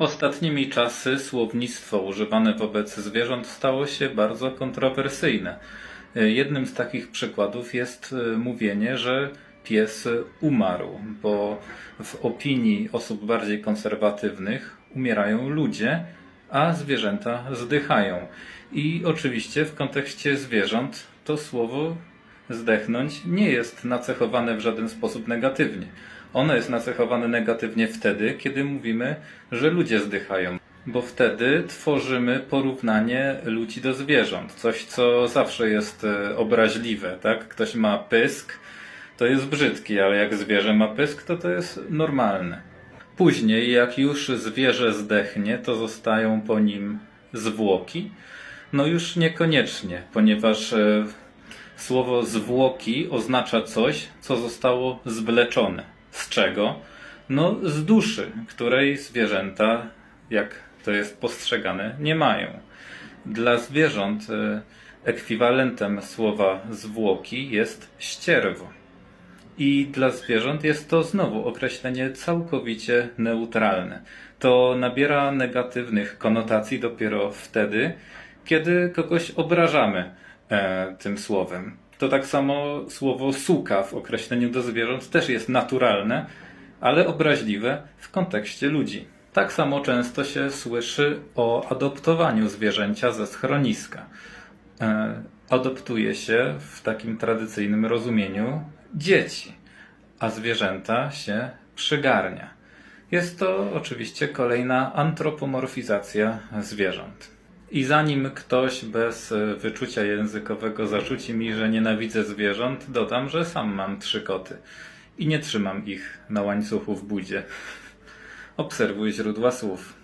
Ostatnimi czasy słownictwo używane wobec zwierząt stało się bardzo kontrowersyjne. Jednym z takich przykładów jest e, mówienie, że pies umarł, bo w opinii osób bardziej konserwatywnych umierają ludzie, a zwierzęta zdychają. I oczywiście w kontekście zwierząt to słowo zdechnąć nie jest nacechowane w żaden sposób negatywnie. Ono jest nacechowane negatywnie wtedy, kiedy mówimy, że ludzie zdychają, bo wtedy tworzymy porównanie ludzi do zwierząt. Coś, co zawsze jest e, obraźliwe, tak? Ktoś ma pysk, to jest brzydki, ale jak zwierzę ma pysk, to to jest normalne. Później, jak już zwierzę zdechnie, to zostają po nim zwłoki. No już niekoniecznie, ponieważ e, słowo zwłoki oznacza coś, co zostało zwleczone. Z czego? No z duszy, której zwierzęta, jak to jest postrzegane, nie mają. Dla zwierząt e, ekwiwalentem słowa zwłoki jest ścierwo. I dla zwierząt jest to znowu określenie całkowicie neutralne. To nabiera negatywnych konotacji dopiero wtedy, kiedy kogoś obrażamy e, tym słowem. To tak samo słowo suka w określeniu do zwierząt też jest naturalne, ale obraźliwe w kontekście ludzi. Tak samo często się słyszy o adoptowaniu zwierzęcia ze schroniska. E, adoptuje się w takim tradycyjnym rozumieniu dzieci, a zwierzęta się przygarnia. Jest to oczywiście kolejna antropomorfizacja zwierząt. I zanim ktoś bez e, wyczucia językowego zarzuci mi, że nienawidzę zwierząt, dodam, że sam mam trzy koty i nie trzymam ich na łańcuchu w budzie. Obserwuj źródła słów.